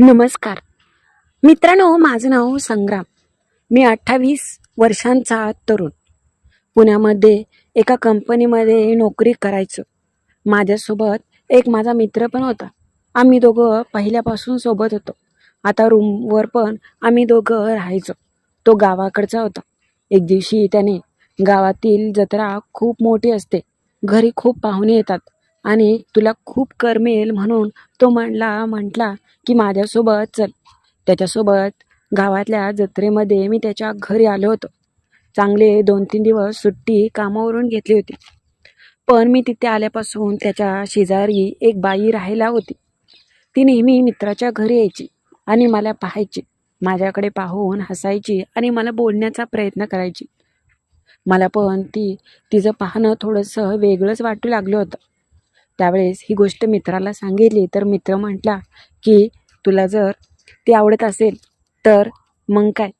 नमस्कार. मित्रांनो माझं नाव संग्राम. मी अठ्ठावीस वर्षांचा तरुण. पुण्यामध्ये एका कंपनीमध्ये नोकरी करायचो. माझ्यासोबत एक माझा मित्र पण होता. आम्ही दोघं पहिल्यापासून सोबत होतो. आता रूमवर पण आम्ही दोघं राहायचो. तो गावाकडचा होता. एक दिवशी त्याने गावातील जत्रा खूप मोठी असते. घरी खूप पाहुणे येतात. आणि तुला खूप करमेल म्हणून तो म्हणला म्हटला की माझ्यासोबत चल. त्याच्यासोबत गावातल्या जत्रेमध्ये मी त्याच्या घरी आलो होतो. चांगले दोन तीन दिवस सुट्टी कामावरून घेतली होती. पण मी तिथे आल्यापासून त्याच्या शेजारी एक बाई राहायला होती. ती नेहमी मित्राच्या घरी यायची आणि मला पाहायची. माझ्याकडे पाहून हसायची आणि मला बोलण्याचा प्रयत्न करायची. मला पण ती तिचं पाहणं थोडंसं वेगळंच वाटू लागलं होतं. त्यावेळेस ही गोष्ट मित्राला सांगितली. तर मित्र म्हटला की तुला जर ती आवडत असेल तर मग काय?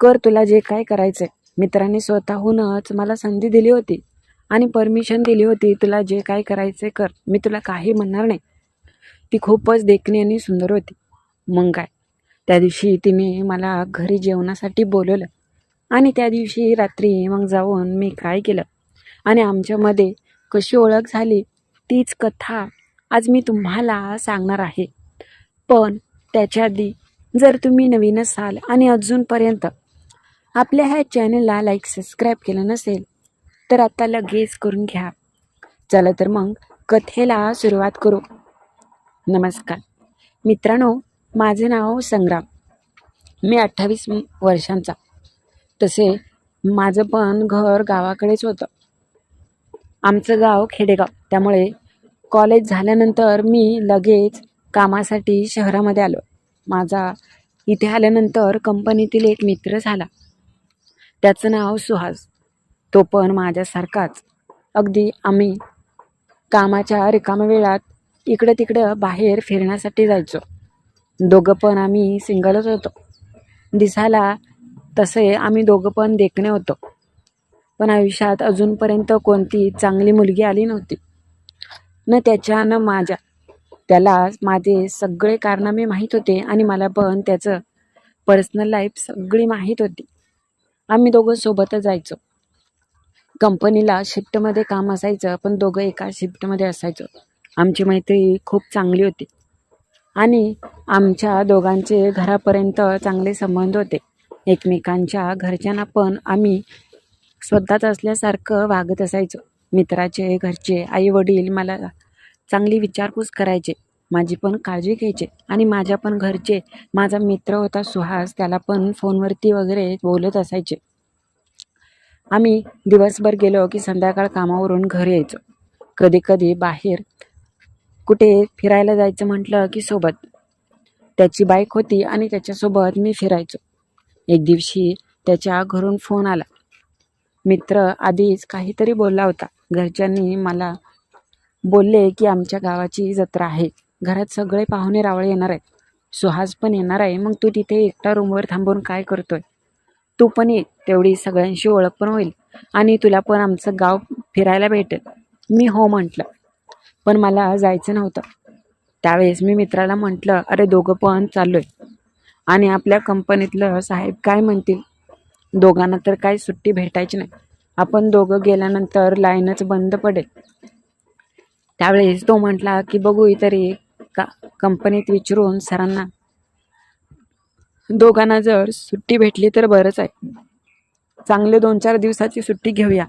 कर तुला जे काय करायचं आहे मित्राने स्वतःहूनच मला संधी दिली होती आणि परमिशन दिली होती तुला जे काय करायचं आहे कर. मी तुला काही म्हणणार नाही. ती खूपच देखणी आणि सुंदर होती. मग काय? त्या दिवशी तिने मला घरी जेवणासाठी बोलवलं आणि त्या दिवशी रात्री मग जाऊन मी काय केलं? आणि आमच्यामध्ये कशी ओळख झाली? तीच कथा आज मी तुम्हाला सांगणार आहे. पण त्याच्या आधी जर तुम्ही नवीन असाल आणि अजूनपर्यंत आपल्या ह्या चॅनलला लाईक सबस्क्राईब केलं नसेल तर आता लगेच करून घ्या. चला तर मग कथेला सुरुवात करू. नमस्कार. मित्रांनो माझं नाव संग्राम. मी अठ्ठावीस वर्षांचा. तसे माझं पण घर गावाकडेच होतं. आमचं गाव खेडेगाव. त्यामुळे कॉलेज झाल्यानंतर मी लगेच कामासाठी शहरामध्ये आलो. माझा इथे आल्यानंतर कंपनीतील एक मित्र झाला. त्याचं नाव सुहास. तो पण माझ्यासारखाच. अगदी आम्ही कामाच्या रिकाम्या वेळात इकडं तिकडं बाहेर फिरण्यासाठी जायचो. दोघं पण आम्ही सिंगलच होतो. दिसायला तसे आम्ही दोघं पण देखणे होतो. पण आयुष्यात अजूनपर्यंत कोणती चांगली मुलगी आली नव्हती. न त्याच्या न माझ्या. त्याला माझे सगळे कारनामे माहीत होते आणि मला पण त्याचं पर्सनल लाईफ सगळी माहीत होती. आम्ही दोघं सोबतच जायचो. कंपनीला शिफ्टमध्ये काम असायचं पण दोघं एका शिफ्टमध्ये असायचो. आमची मैत्री खूप चांगली होती. आणि आमच्या दोघांचे घरापर्यंत चांगले संबंध होते. एकमेकांच्या घरच्यांना पण आम्ही स्वतःच असल्यासारखं वागत असायचो. मित्राचे घरचे आई वडील मला चांगली विचारपूस करायचे. माझी पण काळजी घ्यायचे. आणि माझ्या पण घरचे माझा मित्र होता सुहास त्याला पण फोनवरती वगैरे बोलत असायचे. आम्ही दिवसभर गेलो की संध्याकाळ कामावरून घरी यायचो. कधी कधी बाहेर कुठे फिरायला जायचं म्हटलं की सोबत. त्याची बाईक होती आणि त्याच्यासोबत मी फिरायचो. एक दिवशी त्याच्या घरून फोन आला. मित्र आधीच काहीतरी बोलला होता. घरच्यांनी मला बोलले की आमच्या गावाची जत्रा आहे. घरात सगळे पाहुणे रावळे येणार आहेत. सुहास पण येणार आहे. मग तू तिथे एकटा रूमवर थांबून काय करतोय? तू पण ये. तेवढी सगळ्यांशी ओळख पण होईल. आणि तुला पण आमचं गाव फिरायला भेटेल. मी हो म्हटलं. पण मला जायचं नव्हतं. त्यावेळेस मी मित्राला म्हटलं अरे दोघं पण चाललोय. आणि आपल्या कंपनीतलं साहेब काय म्हणतील? दोघांना तर काही सुट्टी भेटायची नाही. आपण दोघं गेल्यानंतर लाईनच बंद पडेल. त्यावेळेस तो म्हटला की बघू तरी का कंपनीत विचारून सरांना. दोघांना जर सुट्टी भेटली तर बरंच आहे. चांगले दोन चार दिवसाची सुट्टी घेऊया.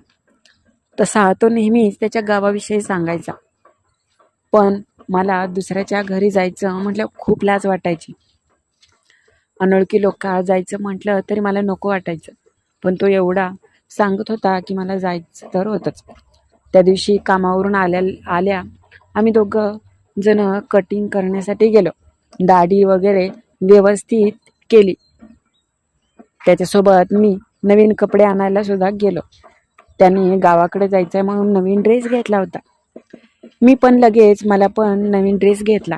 तसा तो नेहमीच त्याच्या गावाविषयी सांगायचा. पण मला दुसऱ्याच्या घरी जायचं म्हटलं खूप लाज वाटायची. अनोळखी लोक जायचं म्हटलं तरी मला नको वाटायचं. पण तो एवढा सांगत होता की मला जायचं तर होतंच. त्या दिवशी कामावरून आल्या आल्या आम्ही दोघं जण कटिंग करण्यासाठी गेलो. दाढी वगैरे व्यवस्थित केली. त्याच्यासोबत मी नवीन कपडे आणायला सुद्धा गेलो. त्याने गावाकडे जायचं आहे म्हणून नवीन ड्रेस घेतला होता. मी पण लगेच मला पण नवीन ड्रेस घेतला.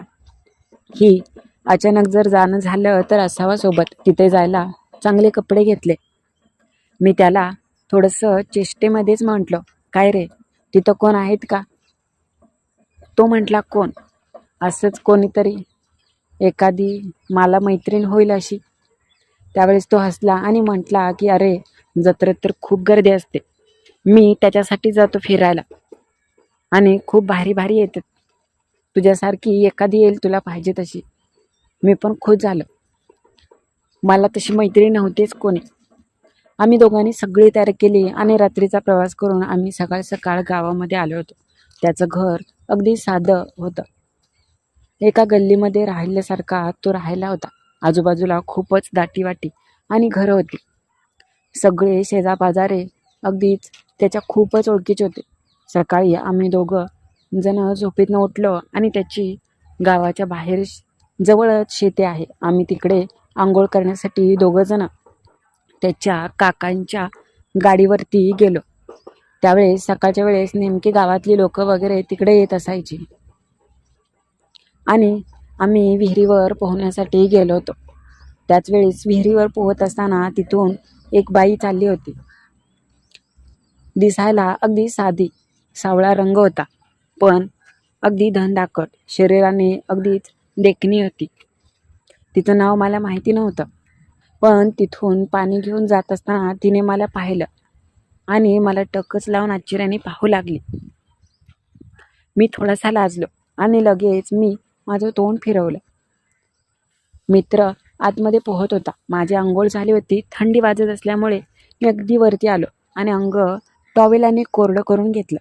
ही अचानक जर जाणं झालं तर असावा सोबत. तिथे जायला चांगले कपडे घेतले. मी त्याला थोडंसं चेष्टेमध्येच म्हटलं काय रे तिथं कोण आहेत का? तो म्हटला कोण? असंच कोणीतरी. एखादी मला मैत्रीण होईल अशी. त्यावेळेस तो हसला आणि म्हटला की अरे जत्रेत तर खूप गर्दी असते. मी त्याच्यासाठी जातो फिरायला. आणि खूप भारी भारी येतात. तुझ्यासारखी एखादी येईल तुला पाहिजे तशी. मी पण खुश झालं. मला तशी मैत्री नव्हतीच कोणी. आम्ही दोघांनी सगळी तयारी केली आणि रात्रीचा प्रवास करून आम्ही सकाळ सकाळ गावामध्ये आलो होतो. त्याचं घर अगदी साधं होतं. एका गल्लीमध्ये राहिल्यासारखा तो राहायला होता. आजूबाजूला खूपच दाटीवाटी आणि घरं होती. सगळे शेजापाजारे अगदीच त्याच्या खूपच ओळखीचे होते. सकाळी आम्ही दोघं जण झोपेतनं उठलो आणि त्याची गावाच्या बाहेर जवळच शेती आहे. आम्ही तिकडे आंघोळ करण्यासाठी दोघंजणं त्याच्या काकांच्या गाडीवरती गेलो. त्यावेळेस सकाळच्या वेळेस नेमकी गावातली लोक वगैरे तिकडे येत असायची. आणि आम्ही विहिरीवर पोहण्यासाठी गेलो होतो. त्याच वेळेस विहिरीवर पोहत असताना तिथून एक बाई चालली होती. दिसायला अगदी साधी सावळा रंग होता. पण अगदी धनदाकट शरीराने अगदीच देखणी होती. तिचं नाव मला माहिती नव्हतं. पण तिथून पाणी घेऊन जात असताना तिने मला पाहिलं आणि मला टकच लावून आश्चर्याने पाहू लागली. मी थोडासा लाजलो आणि लगेच मी माझं तोंड फिरवलं. मित्र आतमध्ये पोहत होता. माझी आंघोळ झाली होती. थंडी वाजत असल्यामुळे मी अगदी वरती आलो आणि अंग टॉवेलाने कोरडं करून घेतलं.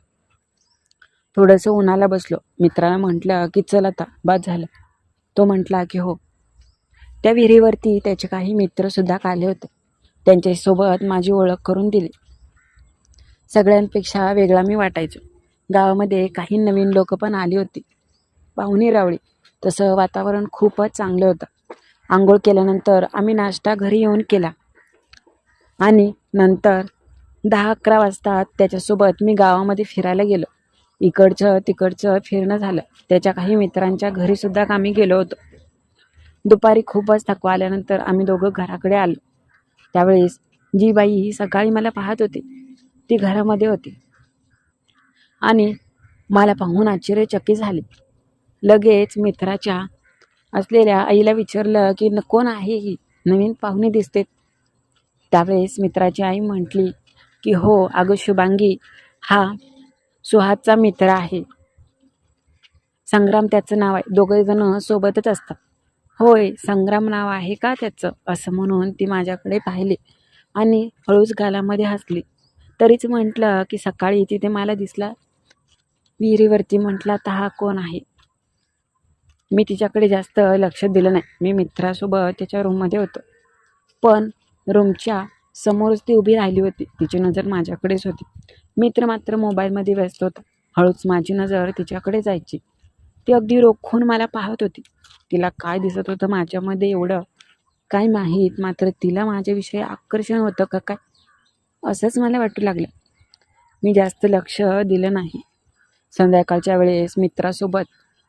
थोडंसं उन्हाला बसलो. मित्राला म्हटलं की चल आता बाद झालं. तो म्हटला की हो. त्या विहिरीवरती त्याचे काही मित्रसुद्धा आले होते. त्यांच्यासोबत माझी ओळख करून दिली. सगळ्यांपेक्षा वेगळा मी वाटायचो. गावामध्ये काही नवीन लोक पण आली होती. पाहुणी रावळी. तसं वातावरण खूपच चांगलं होतं. आंघोळ केल्यानंतर आम्ही नाश्ता घरी येऊन केला. आणि नंतर दहा अकरा वाजता त्याच्यासोबत मी गावामध्ये फिरायला गेलो. इकडचं तिकडचं फिरणं झालं. त्याच्या काही मित्रांच्या घरीसुद्धा आम्ही गेलो होतो. दुपारी खूपच थकवा आल्यानंतर आम्ही दोघं घराकडे आलो. त्यावेळेस जी बाई ही सकाळी मला पाहत होती. ती घरामध्ये होती. आणि मला पाहून आश्चर्यचकित झाले. लगेच मित्राच्या असलेल्या आईला विचारलं की न कोण आहे ही? नवीन पाहुणे दिसते. त्यावेळेस मित्राची आई म्हटली की हो अगं शुभांगी. हा सुहासचा मित्र आहे. संग्राम त्याचं नाव आहे. दोघेजण सोबतच असतात. होय संग्राम नाव आहे का त्याचं? असं म्हणून ती माझ्याकडे पाहिली आणि हळूच गालामध्ये हसली. तरीच म्हटलं की सकाळी तिथे मला दिसला. विहिरीवरती म्हटला आता हा कोण आहे? मी तिच्याकडे जास्त लक्ष दिलं नाही. मी मित्रासोबत त्याच्या रूममध्ये होतो. पण रूमच्या समोरच ती उभी राहिली होती. तिची नजर माझ्याकडेच होती. मित्र मात्र मोबाईलमध्ये व्यस्त होता. हळूच माझी नजर तिच्याकडे जायची. ती अगदी रोखून मला पाहत होती. तिला काय दिसत होतं माझ्यामध्ये एवढं? काय माहीत? मात्र तिला माझ्याविषयी आकर्षण होतं का काय? असंच मला वाटू लागलं. मी जास्त लक्ष दिलं नाही. संध्याकाळच्या वेळेस मित्रासोबत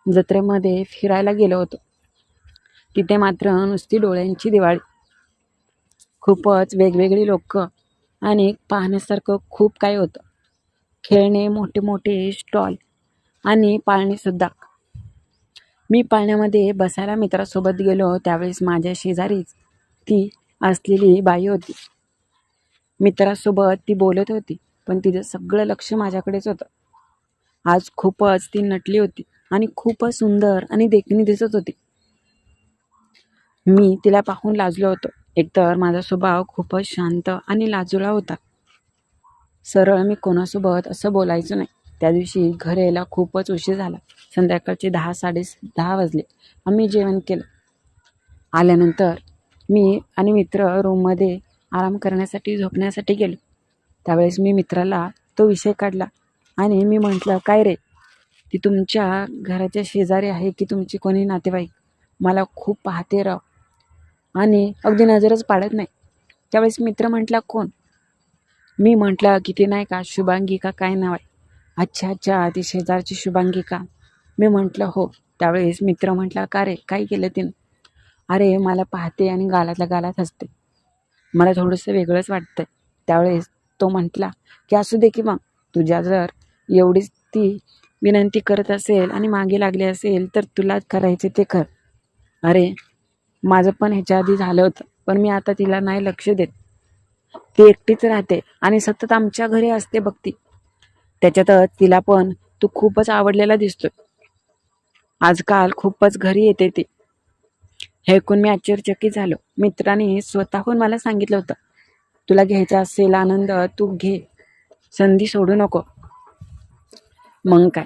जत्रेमध्ये फिरायला गेलो होतो. तिथे मात्र नुसती डोळ्यांची दिवाळी. खूपच वेगवेगळी लोक आणि पाहण्यासारखं खूप काही होतं. खेळणे मोठे मोठे स्टॉल आणि पाळणेसुद्धा मी पाळण्यामध्ये बसायला मित्रासोबत गेलो त्यावेळेस माझ्या शेजारीच ती असलेली बाई होती. मित्रासोबत ती बोलत होती पण तिचं सगळं लक्ष माझ्याकडेच होतं. आज खूपच ती नटली होती आणि खूपच सुंदर आणि देखणी दिसत होती. मी तिला पाहून लाजलो होतो. एकतर माझा स्वभाव खूपच शांत आणि लाजुळा होता. सरळ मी कोणासोबत असं बोलायचं नाही. त्या दिवशी घर यायला खूपच उशीर झाला. संध्याकाळचे दहा साडे दहा वाजले. आम्ही जेवण केलं. आल्यानंतर मी आणि मित्र रूममध्ये आराम करण्यासाठी झोपण्यासाठी गेलो. त्यावेळेस मी मित्राला तो विषय काढला आणि मी म्हटलं काय रे? ती तुमच्या घराच्या शेजारी आहे की तुमची कोणी नातेवाईक? मला खूप पाहते राव. आणि अगदी नजरच पाडत नाही. त्यावेळेस मित्र म्हटला कोण? मी म्हटलं की ती नाही का शुभांगिका काय नाव आहे? अच्छा अच्छा ती शेजारची शुभांगिका मी म्हटलं हो. त्यावेळेस मित्र म्हटला का रे? काय केलं तिनं? अरे मला पाहते आणि गालातल्या गालात हसते. मला थोडंसं वेगळंच वाटतंय. त्यावेळेस तो म्हटला की असू दे की मग. तुझ्या जर एवढीच ती विनंती करत असेल आणि मागे लागली असेल तर तुला करायचे ते कर. अरे माझं पण ह्याच्या आधी झालं होतं पण मी आता तिला नाही लक्ष देत. ती एकटीच राहते आणि सतत आमच्या घरी असते भक्ती. त्याच्यातच तिला पण तू खूपच आवडलेला दिसतोय. आजकाल खूपच घरी येते ती. हे ऐकून मी आश्चर्यचकित झालो. मित्राने स्वतःहून मला सांगितलं होतं तुला घ्यायचा असेल आनंद तू घे. संधी सोडू नको. मग काय?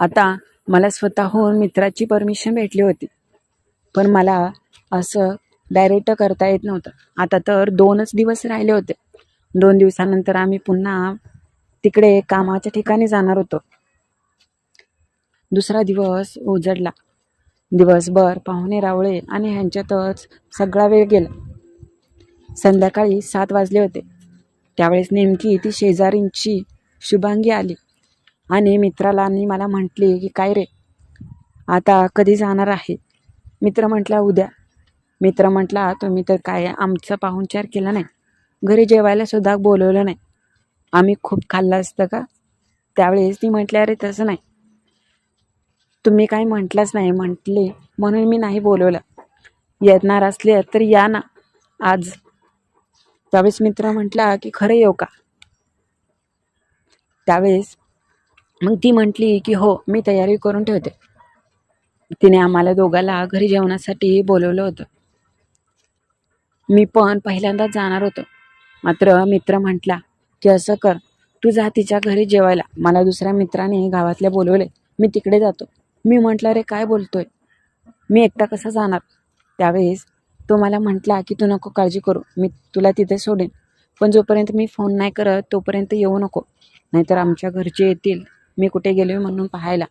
आता मला स्वतःहून मित्राची परमिशन भेटली होती. पण मला असं डायरेक्ट करता येत नव्हतं. आता तर दोनच दिवस राहिले होते. दोन दिवसानंतर आम्ही पुन्हा तिकडे कामाच्या ठिकाणी जाणार होतो. दुसरा दिवस उजडला. दिवसभर पाहुणे रावळे आणि ह्यांच्यातच सगळा वेळ गेला. संध्याकाळी सात वाजले होते. त्यावेळेस नेमकी ती शेजारींची शुभांगी आली आणि मित्राला आणि मला म्हटली की काय रे? आता कधी जाणार आहे? मित्र म्हटला उद्या. मित्र म्हटला तुम्ही तर काय आमचा पाहुणचार केला नाही. घरी जेवायला सुद्धा बोलवलं नाही. आम्ही खूप खाल्लं असतं का? त्यावेळेस ती म्हटली अरे तसं नाही. तुम्ही काही म्हटलंच नाही. म्हटले म्हणून मी नाही बोलवलं. येणार असले तर या ना. आज. त्यावेळेस मित्र म्हटला की खरं येऊ का? त्यावेळेस मग ती म्हटली की हो मी तयारी करून ठेवते. तिने आम्हाला दोघाला घरी जेवणासाठी बोलवलं होतं. मी पण पहिल्यांदाच जाणार होतो. मात्र मित्र म्हटला की असं कर तू जा तिच्या घरी जेवायला. मला दुसऱ्या मित्राने गावातल्या बोलवले. मी तिकडे जातो. मी म्हटलं रे काय बोलतोय? मी एकटा कसा जाणार? त्यावेळेस तो मला म्हटला की तू नको काळजी करू. मी तुला तिथे सोडेन. पण जोपर्यंत मी फोन नाही करत तोपर्यंत येऊ नको. नाहीतर आमच्या घरचे येतील. मी कुठे गेलो म्हणून पाहायला.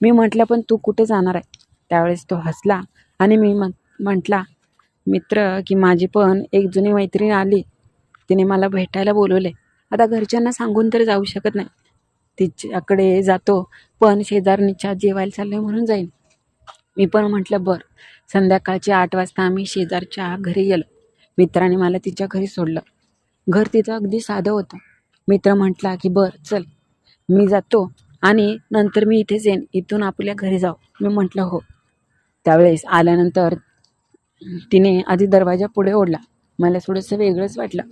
मी म्हटलं पण तू कुठे जाणार आहे? त्यावेळेस तो हसला आणि मी म्हण म्हटला मित्र की माझी पण एक जुनी मैत्रीण आली. तिने मला भेटायला बोलवले. आता घरच्यांना सांगून तर जाऊ शकत नाही. तिच्याकडे जातो पण शेजारणीच्या जेवायला चाललं म्हणून जाईन. मी पण म्हटलं बरं. संध्याकाळचे आठ वाजता आम्ही शेजारच्या घरी गेलो. मित्राने मला तिच्या घरी सोडलं. घर तिचं अगदी साधं होतं. मित्र म्हटला की बरं चल. मी जातो आणि नंतर मी इथेच येईन. इथून आपल्या घरी जाऊ. मी म्हटलं हो. त्यावेळेस आल्यानंतर तिने आधी दरवाजा पुढे ओढला. मला थोडंसं वेगळंच वाटलं.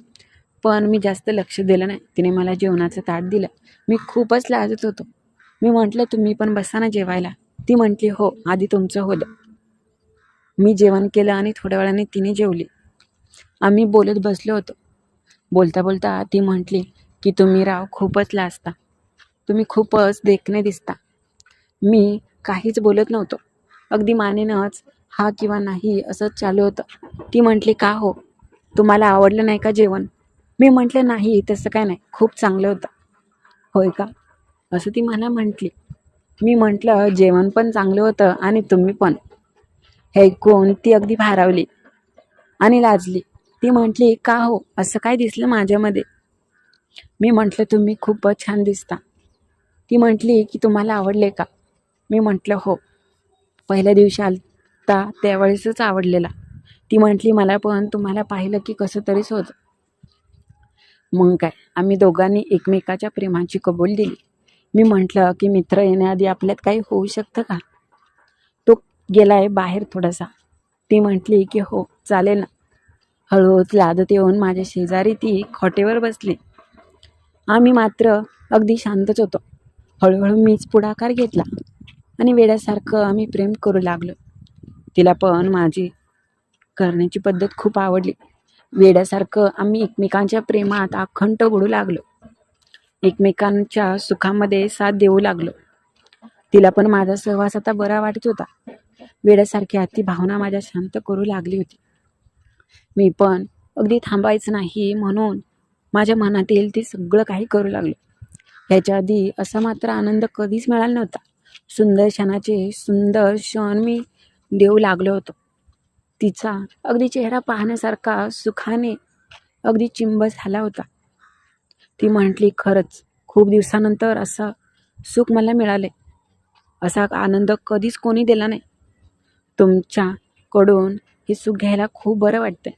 पण मी जास्त लक्ष दिलं नाही. तिने मला जेवणाचं ताट दिलं. मी खूपच लाजत होतो. मी म्हटलं तुम्ही पण बसा ना जेवायला. ती म्हटली हो आधी तुमचं होतं मी जेवण केलं आणि थोड्या वेळाने तिने जेवली. आम्ही बोलत बसलो होतो. बोलता बोलता ती म्हटली की तुम्ही राव खूपच लाजता. तुम्ही खूपच देखणे दिसता. मी काहीच बोलत नव्हतो. अगदी मानेनंच हा किंवा नाही असंच चालू होतं. ती म्हटली का हो? तुम्हाला आवडलं नाही का जेवण? मी म्हटलं नाही तसं काय नाही. खूप चांगलं होतं. होय का? असं ती मला म्हटली. मी म्हटलं जेवण पण चांगलं होतं आणि तुम्ही पण. हे ऐकून ती अगदी भारावली आणि लाजली. ती म्हटली का हो? असं काय दिसलं माझ्यामध्ये? मी म्हटलं तुम्ही खूपच छान दिसता. ती म्हटली की तुम्हाला आवडले का? मी म्हटलं हो. पहिल्या दिवशी आल पत्ता त्यावेळेसच आवडलेला. ती म्हटली मला पण तुम्हाला पाहिलं की कसं तरी सोज मग काय? आम्ही दोघांनी एकमेकाच्या प्रेमाची कबूल दिली. मी म्हटलं की मित्र येण्याआधी आपल्यात काही होऊ शकतं का? तो गेलाय बाहेर थोडासा. ती म्हटली की हो चालेल ना. हळूहळूच लादत येऊन माझ्या शेजारी ती खोटेवर बसली. आम्ही मात्र अगदी शांतच होतो. हळूहळू मीच पुढाकार घेतला आणि वेड्यासारखं आम्ही प्रेम करू लागलो. तिला पण माझी करण्याची पद्धत खूप आवडली. वेड्यासारखं आम्ही एकमेकांच्या प्रेमात अखंड बुडू लागलो. एकमेकांच्या सुखामध्ये साथ देऊ लागलो. तिला पण माझा सहवास आता बरा वाटत होता. वेड्यासारखी ती भावना माझ्या शांत करू लागली होती. मी पण अगदी थांबायचं नाही म्हणून माझ्या मनातील ते सगळं काही करू लागलो. ह्याच्या आधी असा मात्र आनंद कधीच मिळाला नव्हता. सुंदर क्षणाचे सुंदर क्षण मी देऊ लागलो होतो. तिचा अगदी चेहरा पाहण्यासारखा सुखाने अगदी चिंब झाला होता. ती म्हटली खरंच खूप दिवसानंतर असं सुख मला मिळाले. असा आनंद कधीच कोणी दिला नाही. तुमच्याकडून हे सुख घ्यायला खूप बरं वाटतंय.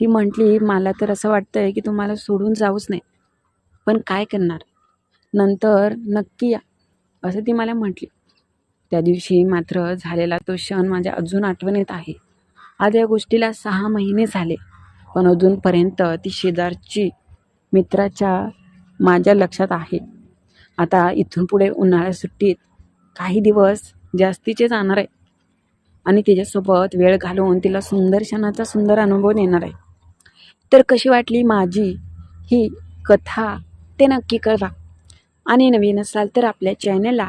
ती म्हटली मला तर असं वाटतंय की तुम्हाला सोडून जाऊच नाही पण काय करणार? नंतर नक्की या असं ती मला म्हटली. त्या दिवशी मात्र झालेला तो क्षण माझ्या अजून आठवणीत आहे. आज या गोष्टीला सहा महिने झाले पण अजूनपर्यंत ती शेजारची मित्राच्या माझ्या लक्षात आहे. आता इथून पुढे उन्हाळ्या सुट्टीत काही दिवस जास्तीचे जाणार आहे आणि तिच्यासोबत वेळ घालवून तिला सुंदर क्षणाचा सुंदर अनुभव देणार आहे. तर कशी वाटली माझी ही कथा ते नक्की कळवा. आणि नवीन असाल तर आपल्या चॅनलला